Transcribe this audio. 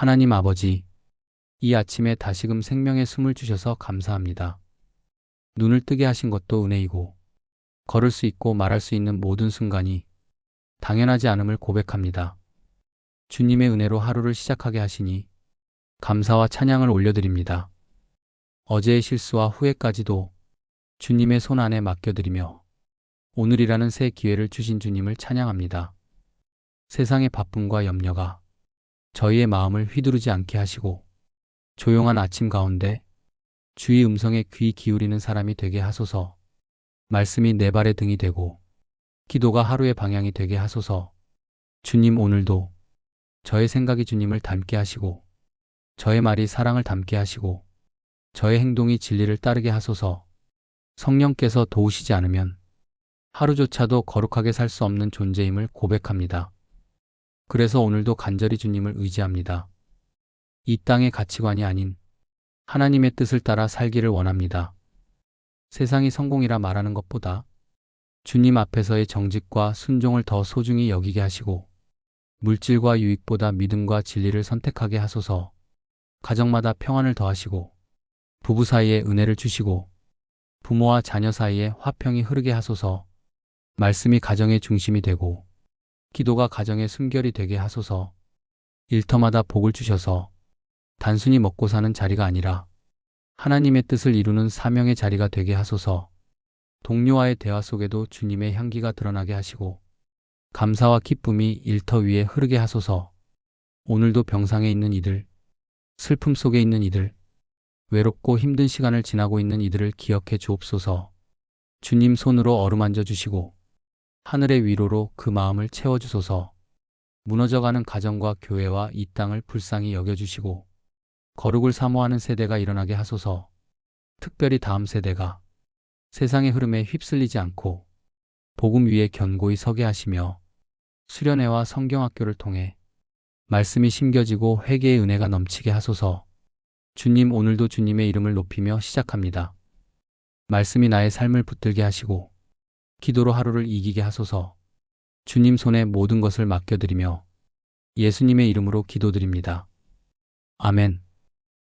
하나님 아버지, 이 아침에 다시금 생명의 숨을 주셔서 감사합니다. 눈을 뜨게 하신 것도 은혜이고, 걸을 수 있고 말할 수 있는 모든 순간이 당연하지 않음을 고백합니다. 주님의 은혜로 하루를 시작하게 하시니 감사와 찬양을 올려드립니다. 어제의 실수와 후회까지도 주님의 손 안에 맡겨드리며 오늘이라는 새 기회를 주신 주님을 찬양합니다. 세상의 바쁨과 염려가 저희의 마음을 휘두르지 않게 하시고 조용한 아침 가운데 주의 음성에 귀 기울이는 사람이 되게 하소서. 말씀이 내 발의 등이 되고 기도가 하루의 방향이 되게 하소서. 주님 오늘도 저의 생각이 주님을 닮게 하시고 저의 말이 사랑을 담게 하시고 저의 행동이 진리를 따르게 하소서. 성령께서 도우시지 않으면 하루조차도 거룩하게 살 수 없는 존재임을 고백합니다. 그래서 오늘도 간절히 주님을 의지합니다. 이 땅의 가치관이 아닌 하나님의 뜻을 따라 살기를 원합니다. 세상이 성공이라 말하는 것보다 주님 앞에서의 정직과 순종을 더 소중히 여기게 하시고 물질과 유익보다 믿음과 진리를 선택하게 하소서 가정마다 평안을 더하시고 부부 사이에 은혜를 주시고 부모와 자녀 사이에 화평이 흐르게 하소서 말씀이 가정의 중심이 되고 기도가 가정의 숨결이 되게 하소서. 일터마다 복을 주셔서 단순히 먹고 사는 자리가 아니라 하나님의 뜻을 이루는 사명의 자리가 되게 하소서. 동료와의 대화 속에도 주님의 향기가 드러나게 하시고 감사와 기쁨이 일터 위에 흐르게 하소서. 오늘도 병상에 있는 이들, 슬픔 속에 있는 이들, 외롭고 힘든 시간을 지나고 있는 이들을 기억해 주옵소서. 주님 손으로 어루만져 주시고 하늘의 위로로 그 마음을 채워주소서. 무너져가는 가정과 교회와 이 땅을 불쌍히 여겨주시고 거룩을 사모하는 세대가 일어나게 하소서. 특별히 다음 세대가 세상의 흐름에 휩쓸리지 않고 복음 위에 견고히 서게 하시며 수련회와 성경학교를 통해 말씀이 심겨지고 회개의 은혜가 넘치게 하소서. 주님 오늘도 주님의 이름을 높이며 시작합니다. 말씀이 나의 삶을 붙들게 하시고 기도로 하루를 이기게 하소서 주님 손에 모든 것을 맡겨드리며 예수님의 이름으로 기도드립니다. 아멘.